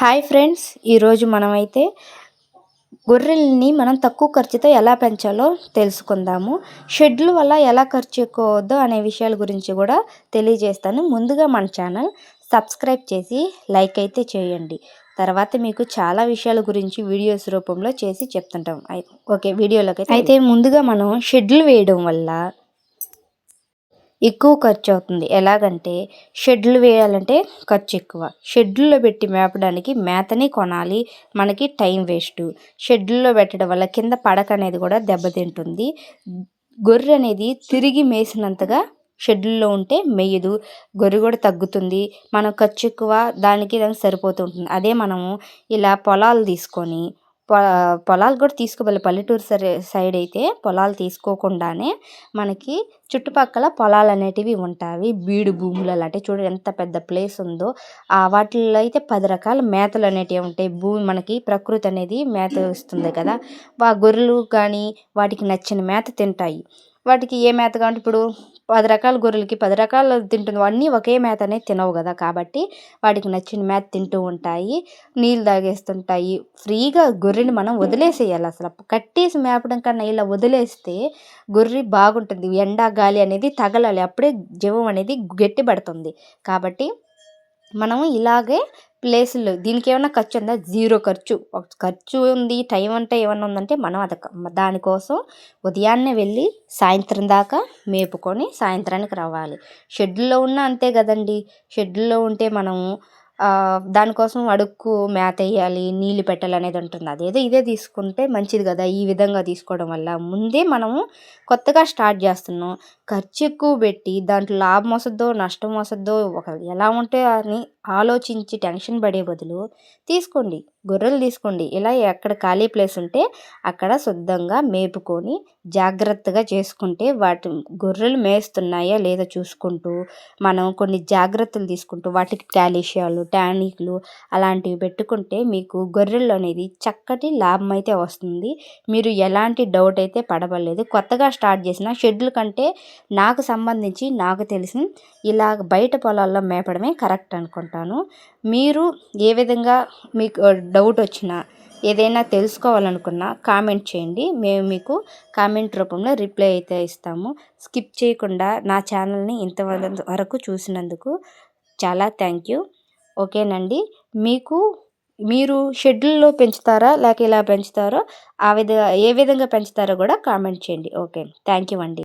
Hi friends ఈరోజు మనమైతే గొర్రెల్ని మనం తక్కువ ఖర్చుతో ఎలా పెంచాలో తెలుసుకుందాము. షెడ్ల వల్ల ఎలా ఖర్చు ఎక్కువద్దో అనే విషయాల గురించి కూడా తెలియజేస్తాను. ముందుగా మన ఛానల్ సబ్స్క్రైబ్ చేసి లైక్ అయితే చేయండి. తర్వాత మీకు చాలా విషయాల గురించి వీడియోస్ రూపంలో చేసి చెప్తుంటాం. ఓకే వీడియోలోకి అయితే ముందుగా మనం షెడ్లు వేయడం వల్ల ఎక్కువ ఖర్చు అవుతుంది. ఎలాగంటే షెడ్లు వేయాలంటే ఖర్చు ఎక్కువ. షెడ్లలో పెట్టి మేపడానికి మేతని కొనాలి. మనకి టైం వేస్ట్. షెడ్లలో పెట్టడం వల్ల కింద పడక అనేది కూడా దెబ్బతింటుంది. గొర్రె అనేది తిరిగి మేసినంతగా షెడ్యూల్లో ఉంటే మెయ్యదు గొర్రె కూడా తగ్గుతుంది. మనం ఖర్చు ఎక్కువ దానికి దానికి సరిపోతూ ఉంటుంది. అదే మనము ఇలా పొలాలు తీసుకొని పొలాలు కూడా తీసుకోవాలి పల్లెటూరు సరే సైడ్ అయితే పొలాలు తీసుకోకుండానే మనకి చుట్టుపక్కల పొలాలు అనేటివి ఉంటాయి. బీడు భూములు అలాంటివి చూడండి ఎంత పెద్ద ప్లేస్ ఉందో. ఆ వాటిల్లో అయితే పది రకాల మేతలు అనేటివి ఉంటాయి. భూమి మనకి ప్రకృతి అనేది మేత ఇస్తుంది కదా. ఆ గొర్రెలు కానీ వాటికి నచ్చిన మేత తింటాయి. వాటికి ఏ మేత కావాలంటే ఇప్పుడు పది రకాల గొర్రెలకి పది రకాలు తింటుంది అన్నీ ఒకే మేత అనేది తినవు కదా. కాబట్టి వాటికి నచ్చిన మేత తింటూ ఉంటాయి నీళ్ళు తాగేస్తుంటాయి. ఫ్రీగా గొర్రెని మనం వదిలేసేయాలి అసలు. కట్టేసి మేపడం కన్నా ఇలా వదిలేస్తే గొర్రె బాగుంటుంది. ఎండ గాలి అనేది తగలాలి. అప్పుడే జీవం అనేది గట్టి పడుతుంది కాబట్టి మనం ఇలాగే ప్లేసులు. దీనికి ఏమైనా ఖర్చు ఉందా జీరో ఖర్చు. ఖర్చు ఉంది టైం అంటే ఏమైనా ఉందంటే మనం అది దానికోసం ఉదయాన్నే వెళ్ళి సాయంత్రం దాకా మేపుకొని సాయంత్రానికి రావాలి. షెడ్లో ఉన్న అంతే కదండి. షెడ్లో ఉంటే మనము దానికోసం అడుక్కు మేత వేయాలి నీళ్ళు పెట్టాలి అనేది ఉంటుంది. అదేదో ఇదే తీసుకుంటే మంచిది కదా ఈ విధంగా తీసుకోవడం వల్ల. ముందే మనము కొత్తగా స్టార్ట్ చేస్తున్నాం. ఖర్చు ఎక్కువ పెట్టి దాంట్లో లాభం వస్తుందో నష్టం వస్తుందో ఒక ఎలా ఉంటే అని ఆలోచించి టెన్షన్ పడే బదులు తీసుకోండి. గొర్రెలు తీసుకోండి. ఇలా ఎక్కడ ఖాళీ ప్లేస్ ఉంటే అక్కడ శుద్ధంగా మేపుకొని జాగ్రత్తగా చేసుకుంటే వాటి గొర్రెలు మేస్తున్నాయా లేదా చూసుకుంటూ మనం కొన్ని జాగ్రత్తలు తీసుకుంటూ వాటికి క్యాలిషియాలు టానిక్లు అలాంటివి పెట్టుకుంటే మీకు గొర్రెలు అనేది చక్కటి లాభం అయితే వస్తుంది. మీరు ఎలాంటి డౌట్ అయితే పడవలేదు కొత్తగా స్టార్ట్ చేసిన షెడ్యూల్ కంటే నాకు సంబంధించి నాకు తెలిసి ఇలా బయట పొలాల్లో మేపడమే కరెక్ట్ అనుకుంటాను. మీరు ఏ విధంగా మీకు డౌట్ వచ్చినా ఏదైనా తెలుసుకోవాలనుకున్నా కామెంట్ చేయండి. మేము మీకు కామెంట్ రూపంలో రిప్లై అయితే ఇస్తాము. స్కిప్ చేయకుండా నా ఛానల్ని ఇంతవరకు చూసినందుకు చాలా థ్యాంక్ యూ ఓకేనండి. మీకు మీరు షెడ్యూల్లో పెంచుతారా లేక ఇలా పెంచుతారో ఆ విధంగా ఏ విధంగా పెంచుతారో కూడా కామెంట్ చేయండి. ఓకే. థ్యాంక్ యూ అండి.